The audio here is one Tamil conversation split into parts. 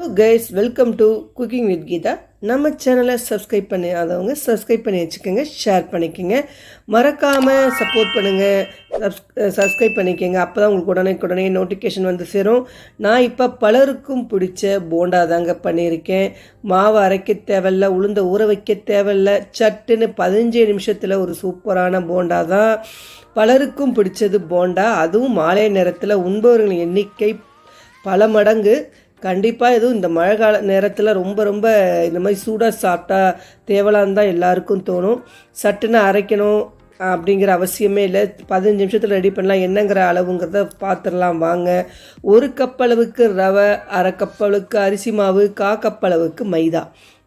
Hello guys welcome to cooking with Geetha நம்ம சேனலை சப்ஸ்கிரைப் பண்ணாதவங்க சப்ஸ்கிரைப் பண்ணி வச்சுக்கோங்க ஷேர் பண்ணிக்கோங்க. மறக்காமல் சப்போர்ட் பண்ணுங்கள் சப்ஸ் சப்ஸ்கிரைப் பண்ணிக்கோங்க. அப்போ தான் உங்களுக்கு உடனே உடனே நோட்டிஃபிகேஷன் வந்து சேரும். நான் இப்போ பலருக்கும் பிடிச்ச போண்டா தாங்க பண்ணியிருக்கேன். மாவு அரைக்க தேவையில்ல உளுந்த ஊற வைக்க தேவையில்ல. சட்டுன்னு பதினஞ்சு நிமிஷத்தில் ஒரு சூப்பரான போண்டா தான். பலருக்கும் பிடிச்சது போண்டா. அதுவும் மாலை நேரத்தில் உண்பவர்களின் எண்ணிக்கை பல மடங்கு. கண்டிப்பாக எதுவும் இந்த மழை கால நேரத்தில் ரொம்ப ரொம்ப இந்த மாதிரி சூடாக சாப்பிட்டா தேவலான்னு தான் எல்லாருக்கும் தோணும். சட்டுன்னு அரைக்கணும் அப்படிங்கிற அவசியமே இல்லை. பதினஞ்சு நிமிஷத்தில் ரெடி பண்ணலாம். என்னங்கிற அளவுங்கிறத பார்த்துடலாம் வாங்க. ஒரு கப் அளவுக்கு ரவை அரை கப் அளவுக்கு அரிசி மாவு கா கப் அளவுக்கு மைதா.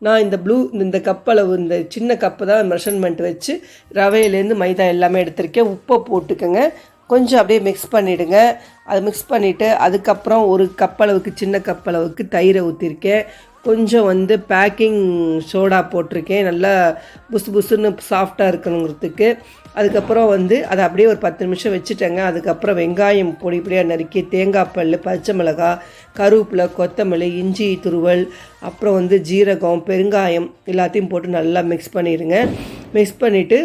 நான் இந்த ப்ளூ இந்த கப் அளவு இந்த சின்ன கப்பு தான் மெஷர்மெண்ட் வச்சு ரவையிலேருந்து மைதா எல்லாமே எடுத்திருக்கேன். உப்பை போட்டுக்கோங்க. கொஞ்சம் அப்படியே மிக்ஸ் பண்ணிவிடுங்க அது மிக்ஸ் பண்ணிவிட்டு அதுக்கப்புறம் ஒரு கப் அளவுக்கு சின்ன கப் அளவுக்கு தயிரை ஊற்றிருக்கேன் கொஞ்சம் வந்து பேக்கிங் சோடா போட்டிருக்கேன். நல்லா புசு புசுன்னு சாஃப்டாக இருக்கணுங்கிறதுக்கு. அதுக்கப்புறம் வந்து அதை அப்படியே ஒரு பத்து நிமிஷம் வச்சுட்டேங்க. அதுக்கப்புறம் வெங்காயம் பொடி பொடியாக நறுக்கி தேங்காய் பல் பச்சை மிளகாய் கருவேப்பிலை கொத்தமல்லி இஞ்சி துருவல் அப்புறம் வந்து ஜீரகம் பெருங்காயம் எல்லாத்தையும் போட்டு நல்லா மிக்ஸ் பண்ணிடுங்க. மிக்ஸ் பண்ணிவிட்டு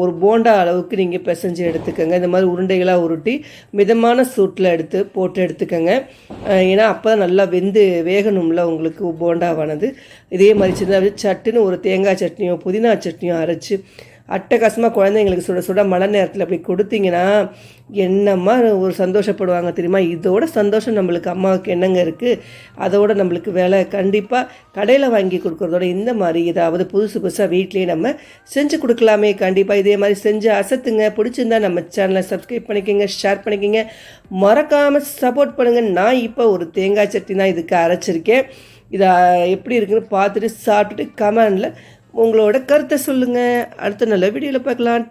ஒரு போண்டா அளவுக்கு நீங்கள் பிசைஞ்சு எடுத்துக்கோங்க. இந்த மாதிரி உருண்டைகளாக உருட்டி மிதமான சூட்டில் எடுத்து போட்டு எடுத்துக்கோங்க. ஏன்னா அப்போ நல்லா வெந்து வேகணும்ல உங்களுக்கு போண்டாவானது. இதே மாதிரி சின்ன சட்டுன்னு ஒரு தேங்காய் சட்னியோ புதினா சட்னியோ அரைச்சி அட்டகாசமாக குழந்தைங்களுக்கு சுட சுட மழை நேரத்தில் அப்படி கொடுத்தீங்கன்னா என்னம்மா ஒரு சந்தோஷப்படுவாங்க தெரியுமா? இதோட சந்தோஷம் நம்மளுக்கு அம்மாவுக்கு என்னங்க இருக்குது அதோட நம்மளுக்கு வேலை கண்டிப்பாக கடையில் வாங்கி கொடுக்குறதோட இந்த மாதிரி ஏதாவது புதுசு புதுசாக வீட்லேயே நம்ம செஞ்சு கொடுக்கலாமே. கண்டிப்பாக இதே மாதிரி செஞ்சு அசத்துங்க. பிடிச்சிருந்தா நம்ம சேனலை சப்ஸ்கிரைப் பண்ணிக்கோங்க ஷேர் பண்ணிக்கோங்க. மறக்காமல் சப்போர்ட் பண்ணுங்கள் நான் இப்போ ஒரு தேங்காய் சட்னி தான் இதுக்கு அரைச்சிருக்கேன். இதை எப்படி இருக்குன்னு பார்த்துட்டு சாப்பிட்டுட்டு கமெண்டில் உங்களோட கருத்தை சொல்லுங்கள் அடுத்த நல்ல வீடியோவில் பார்க்கலாம்.